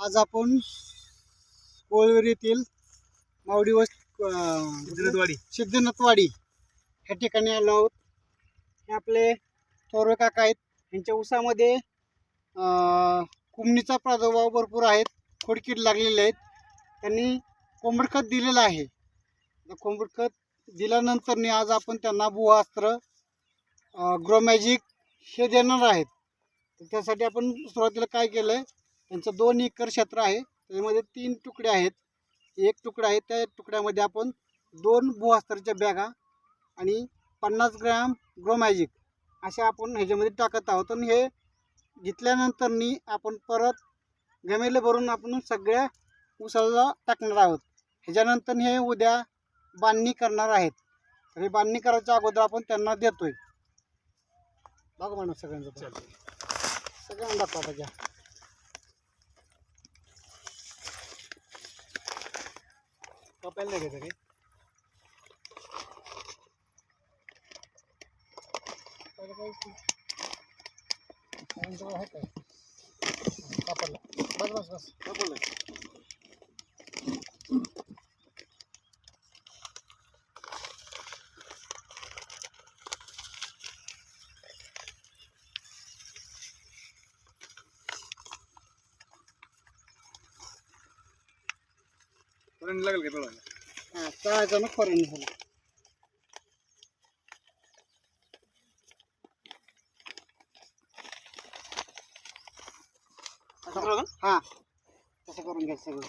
आज आपण कोळवेर येथील मावडी अं, सिद्धनाथवाडी. सिद्धनाथवाडी ह्या ठिकाणी आलो आहोत. हे आपले थोरवे काका आहेत. यांच्या ऊसामध्ये अं, कुमणीचा प्रादुर्भाव भरपूर आहेत. खोडकीड लागलेले आहेत. त्यांनी कोंबड खत दिलेलं आहे. तर कोंबड खत दिल्यानंतर आज आपण त्यांना भुवास्त्र ग्रोमॅजिक हे देणार आहेत. त्यासाठी आपण सुरुवातीला काय केलं आहे त्यांचं दोन एकर क्षेत्र आहे. त्याच्यामध्ये तीन तुकडे आहेत. एक तुकडा आहे त्या तुकड्यामध्ये आपण दोन भुवास्तरच्या बॅगा आणि पन्नास ग्रॅम ग्रोमॅजिक अशा आपण ह्याच्यामध्ये टाकत आहोत. आणि हे घेतल्यानंतरनी आपण परत गमेले भरून आपण सगळ्या ऊसाला टाकणार आहोत. ह्याच्यानंतर हे उद्या बांधणी करणार आहेत. तर हे बांधणी करायच्या अगोदर आपण त्यांना देतोय. बघा म्हणून सगळ्यांचं. सगळ्यांना दाखवा पाहिजे कपायला नाही घ्यायचं काही. कापडला बस बस बस. कपायला. करंट लागेल का थोडा हां तळायचं ना फॉरेन झालं. हां तसं करून घ्या सगळं.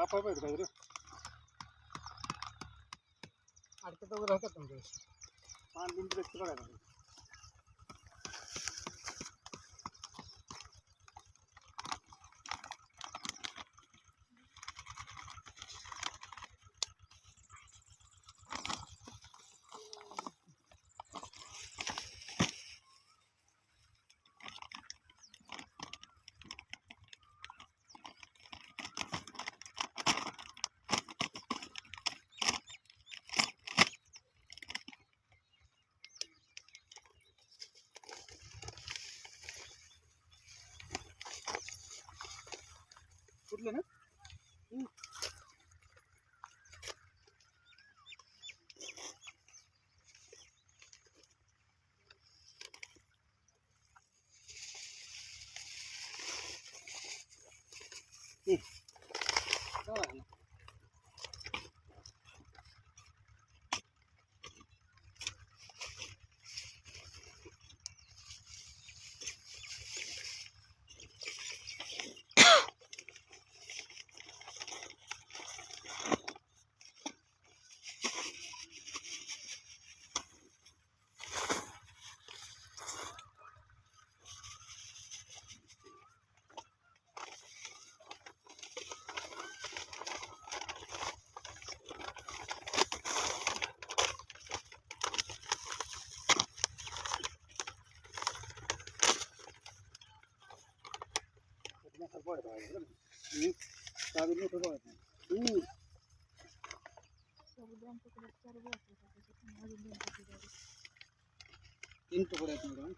कापाय पाहिजे काहीतरी. अडकत वगैरे का तुमच्या पाच मिनिट व्यक्त बघायला ना? तीन तुकडे आहेत मॅडम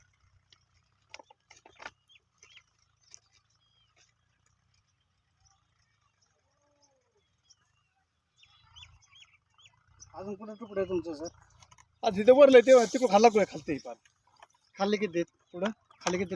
अजून कुठे तुकडे आहे तुमचं सर? आज तिथे वरलं तेव्हा तिकडं खाल्ला कुठे खालते पार. खाली किती आहेत? पुढं? खाली किती?